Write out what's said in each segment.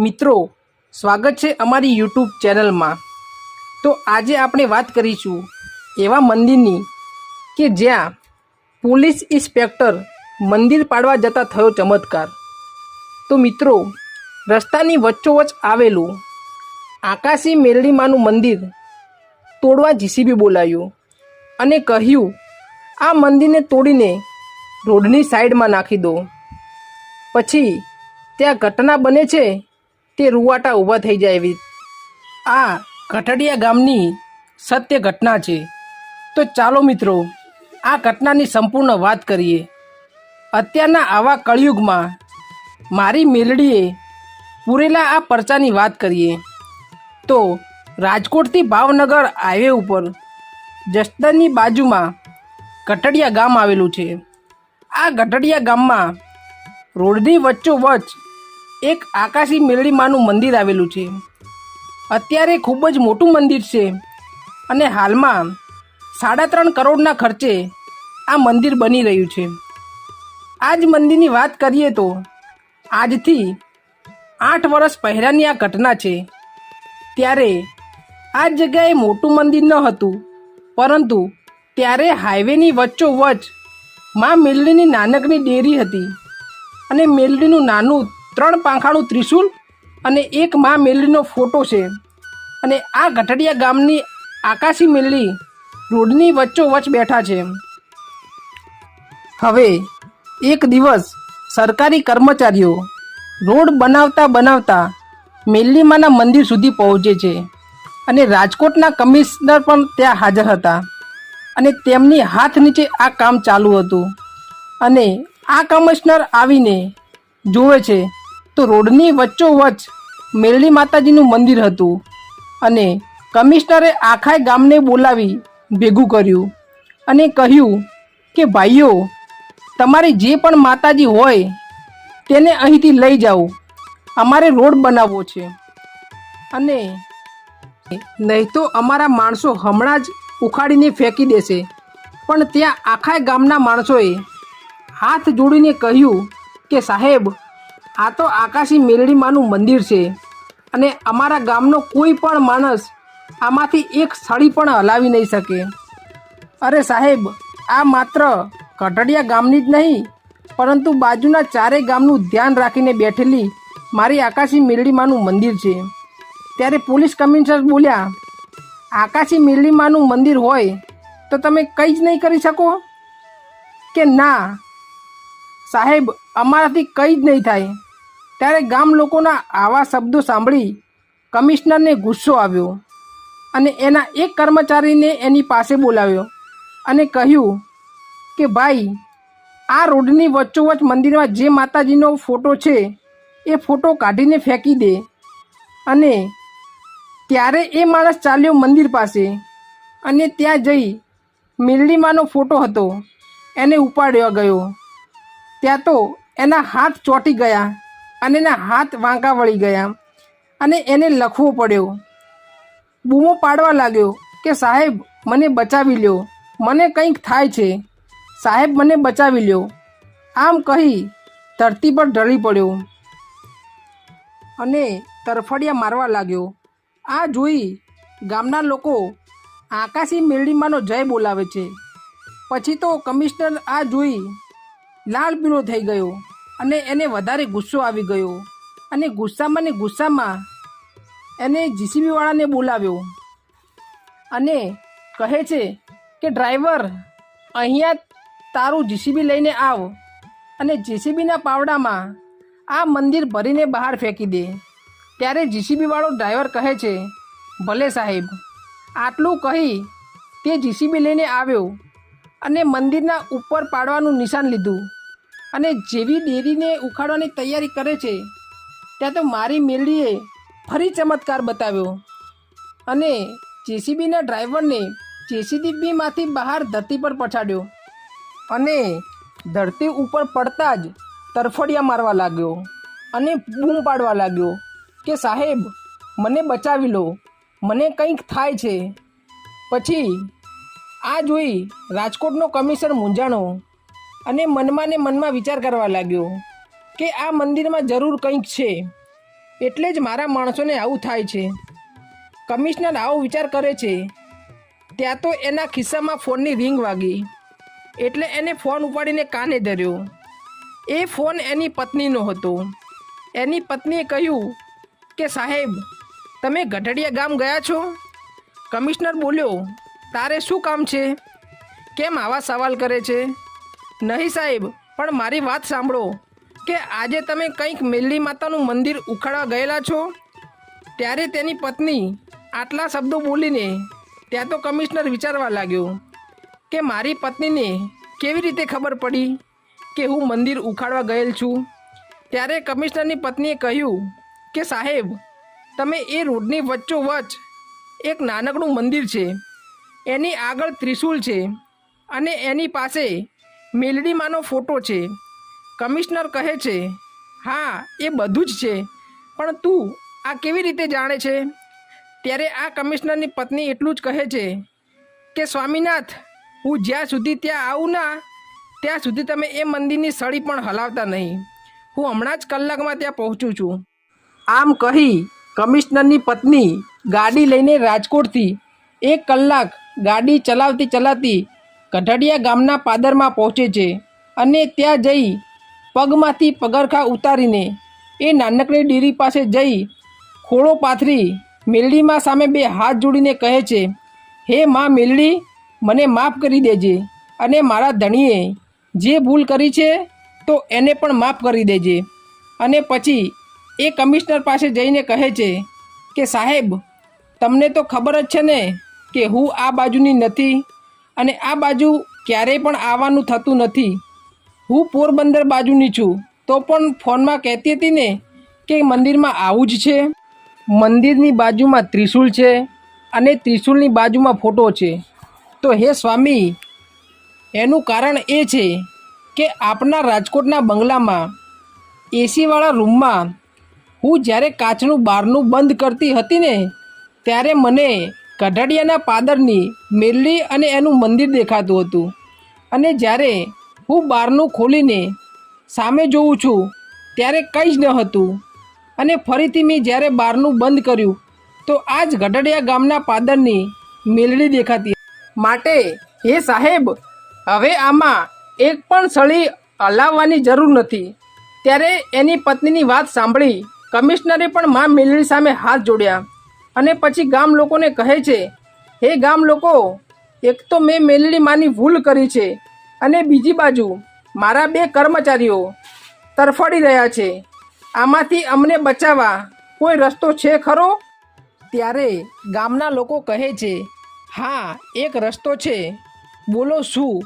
મિત્રો, સ્વાગત છે અમારી યુટ્યુબ ચેનલમાં. તો આજે આપણે વાત કરીશું એવા મંદિરની કે જ્યાં પોલીસ ઇન્સ્પેક્ટર મંદિર પાડવા જતા થયો ચમત્કાર. તો મિત્રો, રસ્તાની વચ્ચોવચ્ચ આવેલું આકાશી મેરડીમાનું મંદિર તોડવા જીસીબી બોલાયું અને કહ્યું, આ મંદિરને તોડીને રોડની સાઈડમાં નાખી દો. પછી, ત્યાં ઘટના બને છે તે રૂવાટા ઊભા થઈ જાય એવી. આ કઠડિયા ગામની સત્ય ઘટના છે. તો ચાલો મિત્રો, આ ઘટનાની સંપૂર્ણ વાત કરીએ. અત્યારના આવા કળિયુગમાં મારી મેલડીએ પૂરેલા આ પરચાની વાત કરીએ. તો રાજકોટથી ભાવનગર હાઈવે ઉપર જસદણની બાજુમાં ગઢડિયા ગામ આવેલું છે. આ ગઢડિયા ગામમાં રોડની વચ્ચોવચ્ચ એક આકાશી મેરડીમાનું મંદિર આવેલું છે. અત્યારે ખૂબ જ મોટું મંદિર છે અને હાલમાં સાડા ત્રણ કરોડના ખર્ચે આ મંદિર બની રહ્યું છે. આ જ મંદિરની વાત કરીએ તો આજથી આઠ વર્ષ પહેલાંની આ ઘટના છે. ત્યારે આ જગ્યાએ મોટું મંદિર ન હતું, પરંતુ ત્યારે હાઈવેની વચ્ચોવચ મા મેલડીની નાનકડી ડેરી હતી અને મેલડીનું નાનું ત્રણ પાંખાનું ત્રિશુલ અને એક મા મેલડીનો ફોટો છે. અને આ ગઢડિયા ગામની આકાશી મેલડી રોડની વચ્ચોવચ બેઠા છે. હવે એક દિવસ સરકારી કર્મચારીઓ રોડ બનાવતા બનાવતા મેલ્લીમાના મંદિર સુધી પહોંચે છે અને રાજકોટના કમિશનર પણ ત્યાં હાજર હતા અને તેમની હાથ નીચે આ કામ ચાલુ હતું. અને આ કમિશનર આવીને જુએ છે તો રોડની વચ્ચોવચ્ચ મેરડી માતાજીનું મંદિર હતું અને કમિશનરે આખા ગામને બોલાવી ભેગું કર્યું અને કહ્યું કે, ભાઈઓ, તમારી જે પણ માતાજી હોય તેને અહીંથી લઈ જાઓ. અમારે રોડ બનાવવો છે. અને નહીં તો અમારા માણસો હમણાં જ ઉખાડીને ફેંકી દેશે. પણ ત્યાં આખા ગામના માણસોએ હાથ જોડીને કહ્યું કે, સાહેબ આ તો આકાશી મેરડીમાનું મંદિર છે. અને અમારા ગામનો કોઈ પણ માણસ આમાંથી એક સળી પણ હલાવી નહીં શકે. અરે સાહેબ, આ માત્ર કટડિયા ગામની જ નહીં, પરંતુ બાજુના ચારેય ગામનું ધ્યાન રાખીને બેઠેલી મારી આકાશી મેરડીમાનું મંદિર છે. ત્યારે પોલીસ કમિશનર બોલ્યા, આકાશી મેરડીમાનું મંદિર હોય તો તમે કંઈ જ નહીં કરી શકો? કે ના સાહેબ, અમારાથી કંઈ જ નહીં થાય. ત્યારે ગામ લોકોના આવા શબ્દો સાંભળી કમિશનરને ગુસ્સો આવ્યો અને એના એક કર્મચારીને એની પાસે બોલાવ્યો અને કહ્યું કે, ભાઈ, આ રોડની વચ્ચોવચ્ચ મંદિરમાં જે માતાજીનો ફોટો છે, એ ફોટો કાઢીને ફેંકી દે. અને ત્યારે એ માણસ ચાલ્યો મંદિર પાસે અને ત્યાં જઈ મેલડીમાનો ફોટો હતો. એને ઉપાડ્યો ગયો. ત્યાં તો એના હાથ ચોંટી ગયા અને એના હાથ વાંકા વળી ગયા અને એને લખવો પડ્યો. બૂમો પાડવા લાગ્યો કે, સાહેબ, મને બચાવી લ્યો. મને કંઈક થાય છે. સાહેબ, મને બચાવી લ્યો. આમ કહી ધરતી પર ઢળી પડ્યો અને તરફડિયા મારવા લાગ્યો. આ જોઈ ગામના લોકો આકાશી મેળીમાંનો જય બોલાવે છે. પછી તો કમિશનર આ જોઈ લાલ પીળો થઈ ગયો અને એને વધારે ગુસ્સો આવી ગયો. અને ગુસ્સામાં ને ગુસ્સામાં એને જીસીબીવાળાને બોલાવ્યો અને કહે છે કે, ડ્રાઈવર, અહીંયા તારું જીસીબી લઈને આવ અને જીસીબીના પાવડામાં આ મંદિર ભરીને બહાર ફેંકી દે. ત્યારે જીસીબીવાળો ડ્રાઈવર કહે છે, ભલે સાહેબ, આટલું કહી તે જીસીબી લઈને આવ્યો અને મંદિરના ઉપર પાડવાનું નિશાન લીધું. અને જેવી ડેરીને ઉખાડવાની તૈયારી કરે છે, ત્યાં તો મારી મેલડીએ ફરી ચમત્કાર બતાવ્યો. અને જેસીબીના ડ્રાઈવરને જેસીબીમાંથી બહાર ધરતી પર પછાડ્યો. અને ધરતી ઉપર પડતા જ તરફડિયા મારવા લાગ્યો અને બૂમ પાડવા લાગ્યો કે, સાહેબ, મને બચાવી લો. મને કંઈક થાય છે. પછી આ જોઈ રાજકોટનો કમિશનર મૂંઝાણો અને મનમાં ને મનમાં વિચાર કરવા લાગ્યો કે આ મંદિરમાં જરૂર કંઈક છે. એટલે જ મારા માણસોને આવું થાય છે. કમિશનર આવો વિચાર કરે છે. ત્યાં તો એના ખિસ્સામાં ફોનની રિંગ વાગી. એટલે એને ફોન ઉપાડીને કાને ધર્યો. એ ફોન એની પત્નીનો હતો. એની પત્નીએ કહ્યું કે સાહેબ, તમે ગઢડિયા ગામ ગયા છો? કમિશનર બોલ્યો તારે શું કામ છે? કેમ આવા સવાલ કરે છે? નહીં સાહેબ, પણ મારી વાત સાંભળો. કે આજે તમે કંઈક મેલ્લી માતાનું મંદિર ઉખાડવા ગયેલા છો? ત્યારે તેની પત્ની આટલા શબ્દો બોલીને ત્યાં તો કમિશનર વિચારવા લાગ્યો કે મારી પત્નીને કેવી રીતે ખબર પડી કે હું મંદિર ઉખાડવા ગયેલ છું? ત્યારે કમિશનરની પત્નીએ કહ્યું કે સાહેબ, તમે એ રોડની વચ્ચોવચ એક નાનકડું મંદિર છે. એની આગળ ત્રિશુલ છે અને એની પાસે મેલડીમાંનો ફોટો છે. કમિશનર કહે છે, હા, એ બધું જ છે, પણ તું આ કેવી રીતે જાણે છે? ત્યારે આ કમિશનરની પત્ની એટલું જ કહે છે કે, સ્વામીનાથ, હું જ્યાં સુધી ત્યાં આવું ના, ત્યાં સુધી તમે એ મંદિરની સળી પણ હલાવતા નહીં. હું હમણાં જ કલાકમાં ત્યાં પહોંચું છું. આમ કહી કમિશનરની પત્ની ગાડી લઈને રાજકોટથી એક કલાક ગાડી ચલાવતી ચલાવતી કઢડિયા ગામના પાદરમાં પહોંચે છે અને ત્યાં જઈ પગમાંથી પગરખા ઉતારીને એ નાનકડી ડેરી પાસે જઈ ખોળો પાથરી મેલડીમાં સામે બે હાથ જોડીને કહે છે, હે માં મેલડી, મને માફ કરી દેજે અને મારા ધણીએ જે ભૂલ કરી છે તો એને પણ માફ કરી દેજે. અને પછી એ કમિશનર પાસે જઈને કહે છે કે, સાહેબ, તમને તો ખબર જ છે ને કે હું આ બાજુની નથી અને આ બાજુ ક્યારેય પણ આવવાનું થતું નથી. હું પોરબંદર બાજુની છું, તો પણ ફોનમાં કહેતી હતી ને કે મંદિરમાં આવું જ છે. મંદિરની બાજુમાં ત્રિશુલ છે અને ત્રિશૂલની બાજુમાં ફોટો છે. તો હે સ્વામી, એનું કારણ એ છે કે આપના રાજકોટના બંગલામાં, એસીવાળા રૂમમાં હું જ્યારે કાચનું બારનું બંધ કરતી હતી ને, ત્યારે મને કઢડિયાના પાદરની મેરલી અને એનું મંદિર દેખાતું હતું. અને જ્યારે હું બારનું ખોલીને સામે જોઉં છું, ત્યારે કંઈ જ ન હતું. અને ફરીથી મેં જ્યારે બારનું બંધ કર્યું, તો આ જ ગઢડિયા ગામના પાદરની મેલડી દેખાતી. માટે હે સાહેબ, હવે આમાં એક પણ સળી હલાવવાની જરૂર નથી. ત્યારે એની પત્નીની વાત સાંભળી કમિશનરે પણ મા મેલડી સામે હાથ જોડ્યા. અને પછી ગામ લોકોને કહે છે, હે ગામ લોકો, એક તો મેં મેલડી માની ભૂલ કરી છે અને બીજી બાજુ મારા બે કર્મચારીઓ તરફડી રહ્યા છે. આમાંથી અમને બચાવવા કોઈ રસ્તો છે ખરો? ત્યારે ગામના લોકો કહે છે, હા, એક રસ્તો છે. બોલો શું?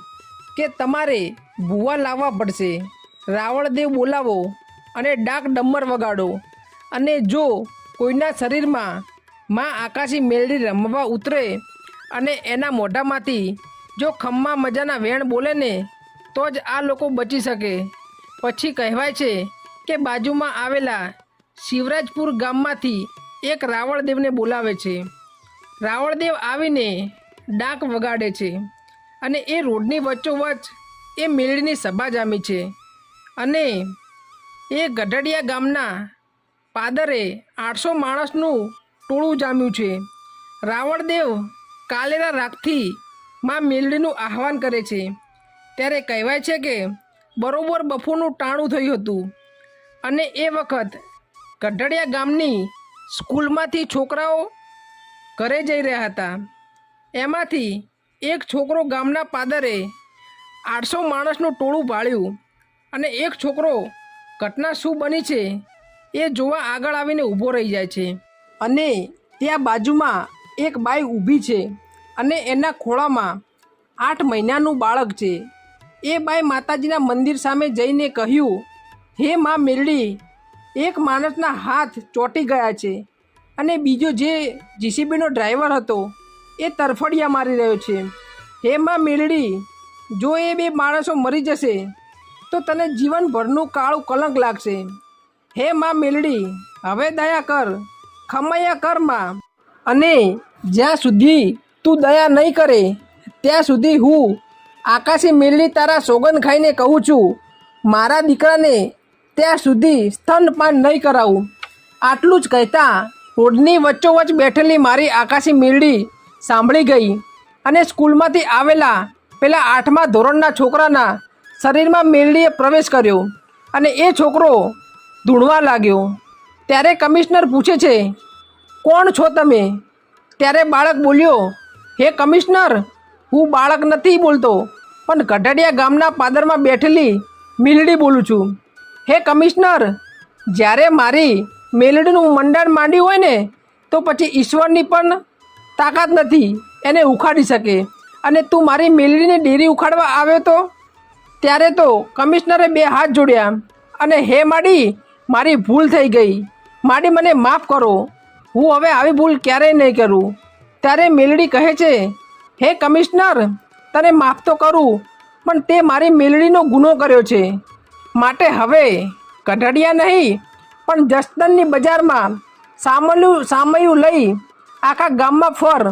કે તમારે ભૂવા લાવવા પડશે. રાવણદેવ બોલાવો અને ડાક ડમર વગાડો. અને જો કોઈના શરીરમાં માં આકાશી મેળડી રમવા ઉતરે અને એના મોઢામાંથી જો ખમ્મા મજાના વેણ બોલે ને, તો જ આ લોકો બચી શકે. પછી કહેવાય છે કે બાજુમાં આવેલા શિવરાજપુર ગામમાંથી એક રાવણદેવને બોલાવે છે. રાવણદેવ આવીને ડાક વગાડે છે અને એ રોડની વચ્ચોવચ્ચ એ મેળીની સભા જામી છે અને એ ગઢડિયા ગામના પાદરે આઠસો માણસનું ટોળું જામ્યું છે. રાવણદેવ કાલેરા રાખથી માં મેલડીનું આહવાન કરે છે. ત્યારે કહેવાય છે કે બરોબર બફોરનું ટાણું થયું હતું. અને એ વખત ગઢડિયા ગામની સ્કૂલમાંથી છોકરાઓ ઘરે જઈ રહ્યા હતા. એમાંથી એક છોકરો ગામના પાદરે આઠસો માણસનું ટોળું ભાળ્યું અને એક છોકરો ઘટના શું બની છે. એ જોવા આગળ આવીને ઊભો રહી જાય છે. અને ત્યાં બાજુમાં એક બાઈ ઊભી છે અને એના ખોળામાં આઠ મહિનાનું બાળક છે. એ બાઈ માતાજીના મંદિર સામે જઈને કહ્યું, હે માં મેરડી, એક માણસના હાથ ચોંટી ગયા છે અને બીજો જે જીસીબીનો ડ્રાઈવર હતો એ તરફડિયા મારી રહ્યો છે. હે માં મેરડી, જો એ બે માણસો મરી જશે, તો તને જીવનભરનું કાળું કલંક લાગશે. હે માં મેલડી હવે દયા કર. ખમૈયા કરમાં. અને જ્યાં સુધી તું દયા નહીં કરે, ત્યાં સુધી હું આકાશી મેલડી તારા સોગંદ ખાઈને કહું છું, મારા દીકરાને ત્યાં સુધી સ્તનપાન નહીં કરાવું. આટલું જ કહેતા રોડની વચ્ચોવચ્ચ બેઠેલી મારી આકાશી મેરડી સાંભળી ગઈ અને સ્કૂલમાંથી આવેલા પેલા આઠમા ધોરણના છોકરાના શરીરમાં મેરડીએ પ્રવેશ કર્યો અને એ છોકરો ધૂણવા લાગ્યો. ત્યારે કમિશનર પૂછે છે, કોણ છો તમે? ત્યારે બાળક બોલ્યો, હે કમિશનર, હું બાળક નથી બોલતો, પણ ગઢડિયા ગામના પાદરમાં બેઠેલી મિલડી બોલું છું. હે કમિશનર, જ્યારે મારી મેલડીનું મંડાણ માંડ્યું હોય ને, તો પછી ઈશ્વરની પણ તાકાત નથી, એને ઉખાડી શકે. અને તું મારી મેલડીની ડેરી ઉખાડવા આવ્યો તો? ત્યારે તો કમિશનરે બે હાથ જોડ્યા અને હે માડી, મારી ભૂલ થઈ ગઈ. માડી મને માફ કરો. હું હવે આવી ભૂલ ક્યારેય નહીં કરું. ત્યારે મેલડી કહે છે, હે કમિશનર, તને માફ તો કરું, પણ તે મારી મેલડીનો ગુનો કર્યો છે. માટે હવે કઢડિયા નહીં, પણ જસદનની બજારમાં સામલું સામયું લઈ આખા ગામમાં ફર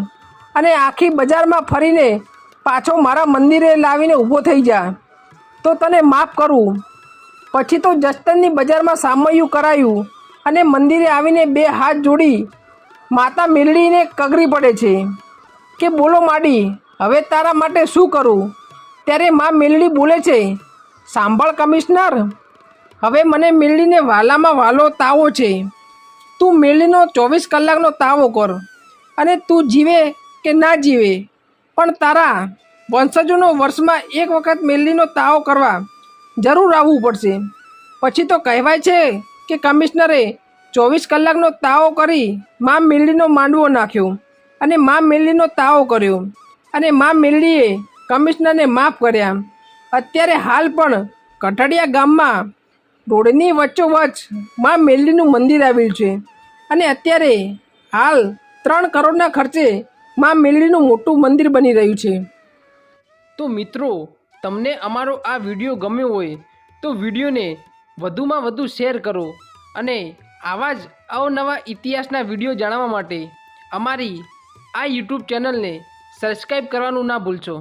અને આખી બજારમાં ફરીને પાછો મારા મંદિરે લાવીને ઊભો થઈ જા. તો તને માફ કરું. પછી તો જસદનની બજારમાં સામયું કરાયું. અને મંદિરે આવીને બે હાથ જોડી માતા મેલડીને કગરી પડે છે કે બોલો માડી, હવે તારા માટે શું કરું? ત્યારે મા મેલડી બોલે છે, સાંભળ કમિશનર, હવે મને મેલડીને વાલામાં વાલો તાવો છે. તું મેલડીનો ચોવીસ કલાકનો તાવો કર અને તું જીવે કે ના જીવે. પણ તારા વંશજોનો વર્ષમાં એક વખત મેલડીનો તાવો કરવા જરૂર આવવું પડશે. પછી તો કહેવાય છે કે કમિશનરે ચોવીસ કલાકનો તાવો કરી મા મેલડીનો માંડવો નાખ્યો અને મા મેલડીનો તાવો કર્યો અને મા મેલડીએ કમિશનરને માફ કર્યા. અત્યારે હાલ પણ કઠડિયા ગામમાં રોડની વચ્ચોવચ્ચ મા મેલડીનું મંદિર આવેલું છે અને અત્યારે હાલ ત્રણ કરોડના ખર્ચે મા મેલડીનું મોટું મંદિર બની રહ્યું છે. તો મિત્રો, તમને અમારો આ વીડિયો ગમ્યો હોય તો વિડીયોને વધુમાં વધુ શેર કરો અને આવા જ અવનવા ઇતિહાસના વીડિયો જાણવા માટે અમારી આ યુટ્યુબ ચેનલને સબસ્ક્રાઈબ કરવાનું ના ભૂલશો.